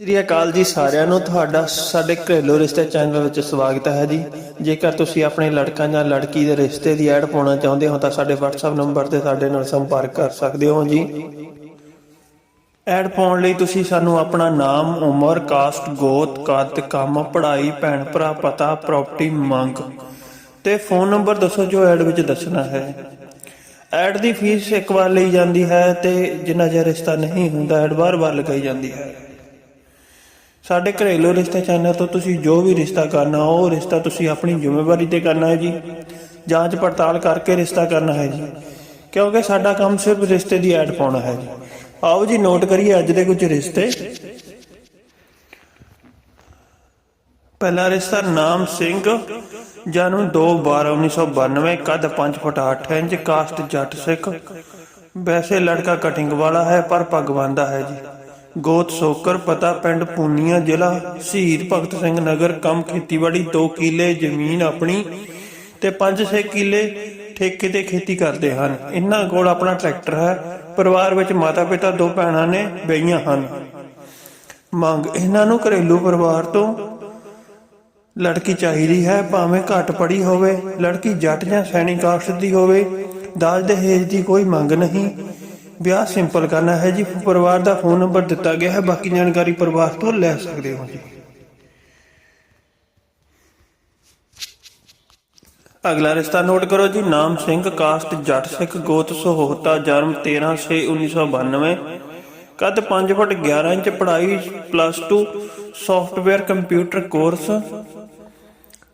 ਸ੍ਰੀ ਅਕਾਲ ਜੀ ਸਾਰਿਆਂ ਨੂੰ, ਤੁਹਾਡਾ ਸਾਡੇ ਘਰੇਲੂ ਰਿਸ਼ਤੇ ਚੈਨਲ ਵਿੱਚ ਸਵਾਗਤ ਹੈ ਜੀ। ਜੇਕਰ ਤੁਸੀਂ ਆਪਣੇ ਲੜਕਾ ਜਾਂ ਲੜਕੀ ਦੇ ਰਿਸ਼ਤੇ ਦੀ ਐਡ ਪਾਉਣਾ ਚਾਹੁੰਦੇ ਹੋ ਤਾਂ ਸਾਡੇ WhatsApp ਨੰਬਰ ਤੇ ਸਾਡੇ ਨਾਲ ਸੰਪਰਕ ਕਰ ਸਕਦੇ ਹੋ ਜੀ। ਐਡ ਪਾਉਣ ਲਈ ਤੁਸੀਂ ਸਾਨੂੰ ਆਪਣਾ ਨਾਮ, ਉਮਰ, ਕਾਸਟ, ਗੋਤ, ਕੱਦ, ਕੰਮ, ਪੜ੍ਹਾਈ, ਭੈਣ ਭਰਾ, ਪਤਾ, ਪ੍ਰਾਪਰਟੀ, ਮੰਗ ਤੇ ਫੋਨ ਨੰਬਰ ਦੱਸੋ ਜੋ ਐਡ ਵਿੱਚ ਦੱਸਣਾ ਹੈ। ਐਡ ਦੀ ਫੀਸ ਇੱਕ ਵਾਰ ਲਈ ਜਾਂਦੀ ਹੈ ਤੇ ਜਿੰਨਾ ਚਿਰ ਰਿਸ਼ਤਾ ਨਹੀਂ ਹੁੰਦਾ, ਐਡ ਵਾਰ-ਵਾਰ ਲਗਾਈ ਜਾਂਦੀ ਹੈ। ਸਾਡੇ ਘਰੇਲੂ ਰਿਸ਼ਤੇ ਚੈਨਲ ਤੋਂ ਤੁਸੀਂ ਜੋ ਵੀ ਰਿਸ਼ਤਾ ਕਰਨਾ, ਉਹ ਰਿਸ਼ਤਾ ਤੁਸੀਂ ਆਪਣੀ ਜ਼ਿੰਮੇਵਾਰੀ ਤੇ ਕਰਨਾ ਹੈ ਜੀ। ਜਾਂਚ ਪੜਤਾਲ ਕਰਕੇ ਰਿਸ਼ਤਾ ਕਰਨਾ ਹੈ ਜੀ। ਕਿਉਂਕਿ ਸਾਡਾ ਕੰਮ ਸਿਰਫ ਰਿਸ਼ਤੇ ਦੀ ਐਡ ਪਾਉਣਾ ਹੈ ਜੀ। ਆਓ ਜੀ ਨੋਟ ਕਰੀਏ ਅੱਜ ਦੇ ਕੁਝ ਰਿਸ਼ਤੇ। ਪਹਿਲਾ ਰਿਸ਼ਤਾ ਨਾਮ ਸਿੰਘ, ਜਨਮ 2/12/1992 ਕੱਦ 5 ਫੁੱਟ 8 ਇੰਚ ਕਾਸਟ ਜੱਟ ਸਿੱਖ। ਵੈਸੇ ਲੜਕਾ ਕਟਿੰਗ ਵਾਲਾ ਹੈ, ਪਰ ਪਗਵਾਂਦਾ ਹੈ ਜੀ। ਗੋਤ ਸੋਕਰ, ਪਤਾ ਪਿੰਡ ਪੂਨੀਆ ਜ਼ਿਲ੍ਹਾ, ਸ਼ਹੀਦ ਭਗਤ ਸਿੰਘ ਨਗਰ, ਕੰਮ ਖੇਤੀਬਾੜੀ 2 ਕਿੱਲੇ ਜ਼ਮੀਨ ਆਪਣੀ ਤੇ 5-6 ਕਿੱਲੇ ਠੇਕੇ ਤੇ ਖੇਤੀ ਕਰਦੇ ਹਨ। ਇਹਨਾਂ ਕੋਲ ਆਪਣਾ ਟਰੈਕਟਰ ਹੈ। ਪਰਿਵਾਰ ਵਿੱਚ ਮਾਤਾ ਪਿਤਾ ਦੋ ਭੈਣਾਂ ਨੇ, ਬਈਆਂ ਹਨ। ਮੰਗ, ਇਹਨਾਂ ਨੂੰ ਘਰੇਲੂ ਪਰਿਵਾਰ ਤੋਂ ਲੜਕੀ ਚਾਹੀਦੀ ਹੈ, ਭਾਵੇਂ ਘੱਟ ਪੜੀ ਹੋਵੇ, ਲੜਕੀ ਜੱਟ ਜਾਂ ਸੈਨਿਕ ਕਾਸਟ ਦੀ ਹੋਵੇ, ਦਾਜ ਦਹੇਜ ਦੀ ਕੋਈ ਮੰਗ ਨਹੀਂ। ਵਿਆਹ ਸਿੰਪਲ ਕਰਨਾ ਹੈ ਜੀ। ਪਰਿਵਾਰ ਦਾ ਫੋਨ ਨੰਬਰ ਦਿੱਤਾ ਗਿਆ ਹੈ। ਬਾਕੀ ਜਾਣਕਾਰੀ ਪਰਿਵਾਰ ਤੋਂ ਲੈ ਸਕਦੇ ਹੋ ਜੀ। ਅਗਲਾ ਰਿਸ਼ਤਾ ਨੋਟ ਕਰੋ ਜੀ। ਨਾਮ ਸਿੰਘ, ਕਾਸਟ, ਜੱਟ ਸਿੱਖ, ਗੋਤ ਸਹੋਤਾ, ਜਨਮ 13/6/1992 ਕੱਦ 5 ਫੁੱਟ 11 ਇੰਚ, ਪੜ੍ਹਾਈ ਪਲੱਸ 2 ਸੌਫਟਵੇਅਰ ਕੰਪਿਊਟਰ ਕੋਰਸ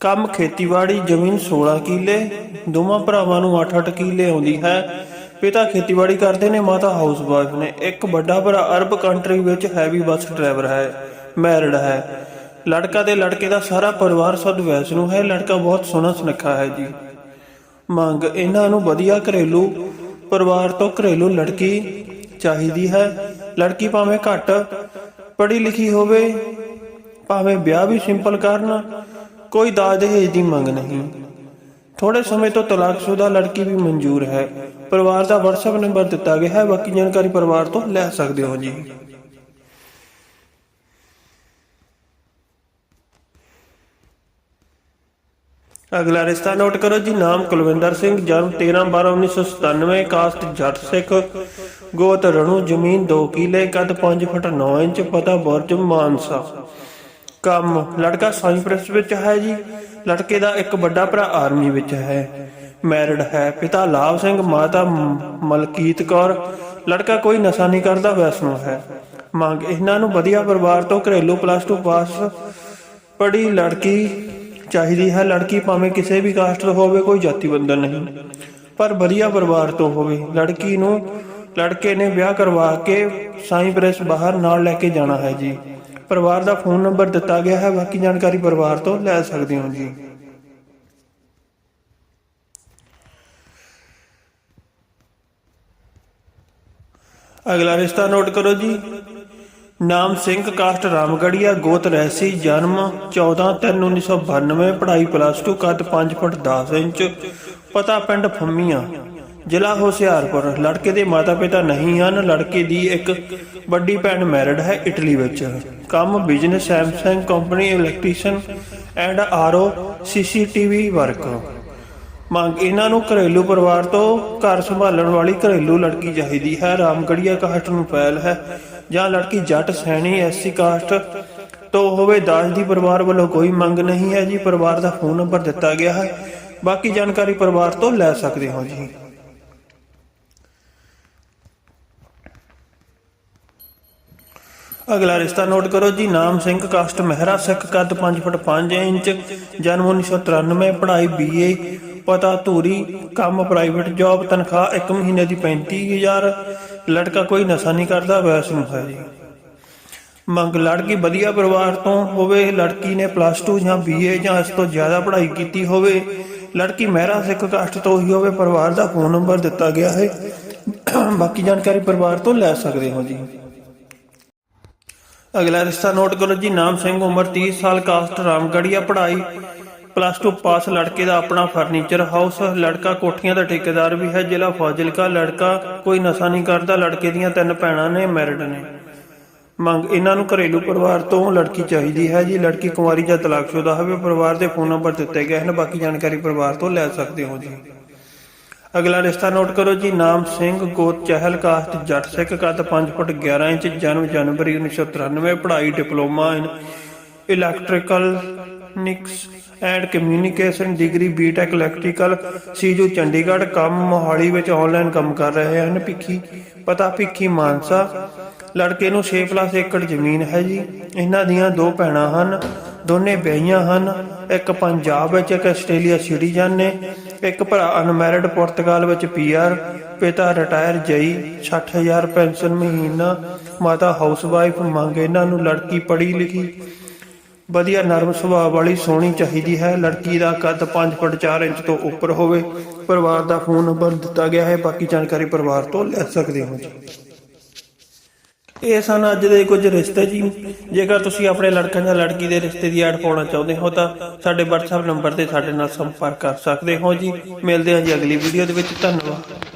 ਕੰਮ ਖੇਤੀਬਾੜੀ, ਜ਼ਮੀਨ 16 ਕਿੱਲੇ। ਦੋਵਾਂ ਭਰਾਵਾਂ ਨੂੰ 8-8 ਕਿੱਲੇ ਆਉਂਦੀ ਹੈ। ਪਿਤਾ ਖੇਤੀਬਾੜੀ ਕਰਦੇ ਨੇ, ਮਾਤਾ ਹਾਊਸਵਾਈਫ਼ ਨੇ। ਇੱਕ ਵੱਡਾ ਭਰਾ ਅਰਬ ਕੰਟਰੀ ਵਿੱਚ ਹੈਵੀ ਬੱਸ ਡਰਾਈਵਰ ਹੈ ਮੈਰਿਡ ਹੈ। ਲੜਕਾ ਤੇ ਲੜਕੇ ਦਾ ਸਾਰਾ ਪਰਿਵਾਰ ਸਦ ਵੈਸ਼ਨੂ ਹੈ। ਲੜਕਾ ਬਹੁਤ ਸੋਹਣਾ ਸੁਨੱਖਾ ਹੈ ਜੀ। ਮੰਗ ਇਹਨਾਂ ਨੂੰ ਵਧੀਆ ਘਰੇਲੂ ਪਰਿਵਾਰ ਤੋਂ ਘਰੇਲੂ ਲੜਕੀ ਚਾਹੀਦੀ ਹੈ। ਲੜਕੀ ਭਾਵੇਂ ਘੱਟ ਪੜ੍ਹੀ ਲਿਖੀ ਹੋਵੇ, ਭਾਵੇਂ ਵਿਆਹ ਵੀ ਸਿੰਪਲ ਕਰਨ, ਕੋਈ ਦਾਜ ਦਹੇਜ ਦੀ ਮੰਗ ਨਹੀਂ। ਥੋੜੇ ਸਮੇਂ ਤੋਂ ਤਲਾਕਸ਼ੁਦਾ ਲੜਕੀ ਵੀ ਮਨਜ਼ੂਰ ਹੈ। ਪਰਿਵਾਰ ਦਾ WhatsApp ਨੰਬਰ ਦਿੱਤਾ ਗਿਆ ਹੈ। ਬਾਕੀ ਜਾਣਕਾਰੀ ਪਰਿਵਾਰ ਤੋਂ ਲੈ ਸਕਦੇ ਹੋ ਜੀ। ਅਗਲਾ ਰਿਸ਼ਤਾ ਨੋਟ ਕਰੋ ਜੀ। ਨਾਮ ਕੁਲਵਿੰਦਰ ਸਿੰਘ, ਜਨਮ 13/12/1997 ਕਾਸਟ ਜੱਟ ਸਿੱਖ, ਗੋਤ ਰਣੂ, ਜ਼ਮੀਨ 2 ਕਿਲੇ, ਕੱਦ 5 ਫੁੱਟ 9 ਇੰਚ, ਪਤਾ ਬੁਰਜ, ਮਾਨਸਾ। ਕੰਮ ਲੜਕਾ ਸਾਈਪ੍ਰਸ ਵਿੱਚ ਹੈ ਜੀ। ਲੜਕੇ ਦਾ ਇੱਕ ਵੱਡਾ ਭਰਾ ਆਰਮੀ ਵਿੱਚ ਹੈ। ਮੈਰਿਡ ਹੈ। ਪਿਤਾ ਲਾਭ ਸਿੰਘ, ਮਾਤਾ ਮਲਕੀਤ ਕੌਰ। ਲੜਕਾ ਕੋਈ ਨਸ਼ਾ ਨਹੀਂ ਕਰਦਾ, ਵੈਸਨੋ ਹੈ। ਮੰਗ, ਇਹਨਾਂ ਨੂੰ ਵਧੀਆ ਪਰਿਵਾਰ ਤੋਂ ਘਰੇਲੂ ਪਲੱਸ 2 ਪਾਸ ਪੜੀ ਲੜਕੀ ਚਾਹੀਦੀ ਹੈ। ਲੜਕੀ ਭਾਵੇਂ ਕਿਸੇ ਵੀ ਕਾਸਟ ਤੋਂ ਹੋਵੇ, ਕੋਈ ਜਾਤੀ ਬੰਧਨ ਨਹੀਂ। ਪਰ ਵਧੀਆ ਪਰਿਵਾਰ ਤੋਂ ਹੋਵੇ। ਲੜਕੀ ਨੂੰ ਲੜਕੇ ਨੇ ਵਿਆਹ ਕਰਵਾ ਕੇ ਸਾਈਪ੍ਰੈਸ ਬਾਹਰ ਨਾਲ ਲੈ ਕੇ ਜਾਣਾ ਹੈ ਜੀ। ਪਰਿਵਾਰ ਦਾ ਫੋਨ ਨੰਬਰ ਦਿੱਤਾ ਗਿਆ ਹੈ। ਬਾਕੀ ਜਾਣਕਾਰੀ ਪਰਿਵਾਰ ਤੋਂ ਲੈ ਸਕਦੇ ਹੋ ਜੀ। ਅਗਲਾ ਰਿਸ਼ਤਾ ਨੋਟ ਕਰੋ ਜੀ। ਨਾਮ ਸਿੰਘ, ਕਾਸਟ ਰਾਮਗੜੀਆ, ਗੋਤ ਰਹਿਸੀ, ਜਨਮ 14/3/1992 ਪੜ੍ਹਾਈ ਪਲੱਸ 2 ਕੱਦ 5 ਫੁੱਟ 10 ਇੰਚ, ਪਤਾ ਪਿੰਡ ਫੰਮੀਆਂ, ਜ਼ਿਲ੍ਹਾ ਹੁਸ਼ਿਆਰਪੁਰ। ਲੜਕੇ ਦੇ ਮਾਤਾ-ਪਿਤਾ ਨਹੀਂ ਹਨ, ਲੜਕੇ ਦੀ ਇੱਕ ਵੱਡੀ ਭੈਣ ਮੈਰਿਡ ਹੈ ਇਟਲੀ ਵਿੱਚ। ਕੰਮ business Samsung company electrician and RO CCTV work ਮੰਗ ਇਹਨਾਂ ਨੂੰ ਘਰੇਲੂ ਪਰਿਵਾਰ ਤੋਂ ਘਰ ਸੰਭਾਲਣ ਵਾਲੀ ਘਰੇਲੂ ਲੜਕੀ ਚਾਹੀਦੀ ਹੈ। ਰਾਮਗੜੀਆ ਕਾਸਟ ਨੂੰ ਪਹਿਲ ਹੈ ਜਾਂ ਲੜਕੀ ਜੱਟ, ਸੈਣੀ, ਐਸਸੀ ਕਾਸਟ ਤੋਂ ਹੋਵੇ, ਦਾਜ ਦੀ ਪਰਿਵਾਰ ਵੱਲੋਂ ਕੋਈ ਮੰਗ ਨਹੀਂ ਹੈ ਜੀ। ਪਰਿਵਾਰ ਦਾ ਫੋਨ ਨੰਬਰ ਦਿੱਤਾ ਗਿਆ ਹੈ। ਬਾਕੀ ਜਾਣਕਾਰੀ ਪਰਿਵਾਰ ਤੋਂ ਲੈ ਸਕਦੇ ਹੋ ਜੀ। ਅਗਲਾ ਰਿਸ਼ਤਾ ਨੋਟ ਕਰੋ ਜੀ। ਨਾਮ ਸਿੰਘ ਕਾਸਟ, ਮਹਿਰਾ ਸਿੱਖ, ਕੱਦ 5 ਫੁੱਟ 5 ਇੰਚ, ਜਨਮ 1993 ਪੜ੍ਹਾਈ ਬੀਏ ਪਤਾ ਧੂਰੀ, ਕੰਮ ਪ੍ਰਾਈਵੇਟ ਜੌਬ ਤਨਖਾਹ 1 ਮਹੀਨੇ ਦੀ 35000 ਲੜਕਾ ਕੋਈ ਨਸ਼ਾ ਨਹੀਂ ਕਰਦਾ ਵੈਸਨੂੰ ਹੈ ਜੀ। ਮੰਗ ਲੜਕੀ ਵਧੀਆ ਪਰਿਵਾਰ ਤੋਂ ਹੋਵੇ, ਲੜਕੀ ਨੇ ਪਲੱਸ 2 ਜਾਂ ਬੀਏ ਜਾਂ ਇਸ ਤੋਂ ਜ਼ਿਆਦਾ ਪੜ੍ਹਾਈ ਕੀਤੀ ਹੋਵੇ, ਲੜਕੀ ਮਹਿਰਾ ਸਿੱਖ ਕਾਸਟ ਤੋਂ ਹੀ ਹੋਵੇ, ਪਰਿਵਾਰ ਦਾ ਫੋਨ ਨੰਬਰ ਦਿੱਤਾ ਗਿਆ ਹੈ। ਬਾਕੀ ਜਾਣਕਾਰੀ ਪਰਿਵਾਰ ਤੋਂ ਲੈ ਸਕਦੇ ਹੋ ਜੀ। ਅਗਲਾ ਰਿਸ਼ਤਾ ਨੋਟ ਕਰੋ ਜੀ, ਨਾਮ ਸਿੰਘ, ਉਮਰ 30 ਸਾਲ ਕਾਸਟ ਰਾਮਗੜੀਆ ਪੜ੍ਹਾਈ। ਪਲੱਸ 2 ਪਾਸ ਲੜਕੇ ਦਾ ਆਪਣਾ ਫਰਨੀਚਰ, ਹਾਊਸ, ਲੜਕਾ ਕੋਠੀਆਂ ਦਾ ਠੇਕੇਦਾਰ ਵੀ ਹੈ, ਜ਼ਿਲ੍ਹਾ ਫਾਜ਼ਿਲਕਾ। ਲੜਕਾ ਕੋਈ ਨਸ਼ਾ ਨਹੀਂ ਕਰਦਾ, ਲੜਕੇ ਦੀਆਂ ਤਿੰਨ ਭੈਣਾਂ ਨੇ, ਮੈਰਿਡ ਨੇ। ਮੰਗ, ਇਹਨਾਂ ਨੂੰ ਘਰੇਲੂ ਪਰਿਵਾਰ ਤੋਂ ਲੜਕੀ ਚਾਹੀਦੀ ਹੈ ਜੀ। ਲੜਕੀ ਕੁਮਾਰੀ ਜਾਂ ਤਲਾਕਸ਼ੁਦਾ ਹੋਵੇ, ਪਰਿਵਾਰ ਦੇ ਫੋਨ ਨੰਬਰ ਦਿੱਤੇ ਗਏ ਹਨ। ਬਾਕੀ ਜਾਣਕਾਰੀ ਪਰਿਵਾਰ ਤੋਂ ਲੈ ਸਕਦੇ ਹੋ ਜੀ। ਅਗਲਾ ਰਿਸ਼ਤਾ ਨੋਟ ਕਰੋ ਜੀ। ਨਾਮ ਸਿੰਘ, ਗੋਤ, ਚਹਿਲ ਕਾਸਟ ਜੱਟ ਸਿੱਖ, ਕੱਦ 5 ਫੁੱਟ 11 ਇੰਚ, ਜਨਮ ਜਨਵਰੀ 1993 ਪੜ੍ਹਾਈ, diploma in electronics and communication degree B Tech electrical ਸੀਜੂ Chandigarh ਕੰਮ ਮੋਹਾਲੀ ਵਿੱਚ ਆਨਲਾਈਨ ਕੰਮ ਕਰ ਰਹੇ ਹਨ। ਭਿੱਖੀ, ਪਤਾ ਭਿੱਖੀ ਮਾਨਸਾ, ਲੜਕੇ ਨੂੰ 6+ ਏਕੜ ਜ਼ਮੀਨ ਹੈ ਜੀ। ਇਹਨਾਂ ਦੀਆਂ ਦੋ ਭੈਣਾਂ ਹਨ, ਦੋਨੇ ਵਿਆਹੀਆਂ ਹਨ। ਇੱਕ ਪੰਜਾਬ ਵਿੱਚ, ਇੱਕ ਆਸਟ੍ਰੇਲੀਆ ਸਿਟੀਜ਼ਨ ਨੇ। ਇੱਕ ਭਰਾ ਅਨਮੈਰਿਡ ਪੁਰਤਗਾਲ ਵਿੱਚ ਪੀਆਰ ਪਿਤਾ ਰਿਟਾਇਰ ਜਈ 60000 ਪੈਨਸ਼ਨ ਮਹੀਨਾ, ਮਾਤਾ ਹਾਊਸਵਾਈਫ ਮੰਗ ਇਹਨਾਂ ਨੂੰ ਲੜਕੀ ਪੜ੍ਹੀ ਲਿਖੀ। ਵਧੀਆ ਨਰਮ ਸੁਭਾਅ ਵਾਲੀ ਸੋਹਣੀ ਚਾਹੀਦੀ ਹੈ। ਲੜਕੀ ਦਾ ਕੱਦ 5 ਫੁੱਟ 4 ਇੰਚ ਤੋਂ ਉੱਪਰ ਹੋਵੇ, ਪਰਿਵਾਰ ਦਾ ਫੋਨ ਨੰਬਰ ਦਿੱਤਾ ਗਿਆ ਹੈ। ਬਾਕੀ ਜਾਣਕਾਰੀ ਪਰਿਵਾਰ ਤੋਂ ਲੈ ਸਕਦੇ ਹੋ ਜੀ। ਇਹ ਸਨ ਅੱਜ ਦੇ ਕੁਝ ਰਿਸ਼ਤੇ ਜੀ। ਜੇਕਰ ਤੁਸੀਂ ਆਪਣੇ ਲੜਕਾ ਜਾਂ ਲੜਕੀ ਦੇ ਰਿਸ਼ਤੇ ਦੀ ਐਡ ਪਾਉਣਾ ਚਾਹੁੰਦੇ ਹੋ, ਤਾਂ ਸਾਡੇ WhatsApp ਨੰਬਰ ਤੇ ਸਾਡੇ ਨਾਲ ਸੰਪਰਕ ਕਰ ਸਕਦੇ ਹੋ ਜੀ। ਮਿਲਦੇ ਹਾਂ ਜੀ ਅਗਲੀ ਵੀਡੀਓ ਦੇ ਵਿੱਚ। ਧੰਨਵਾਦ।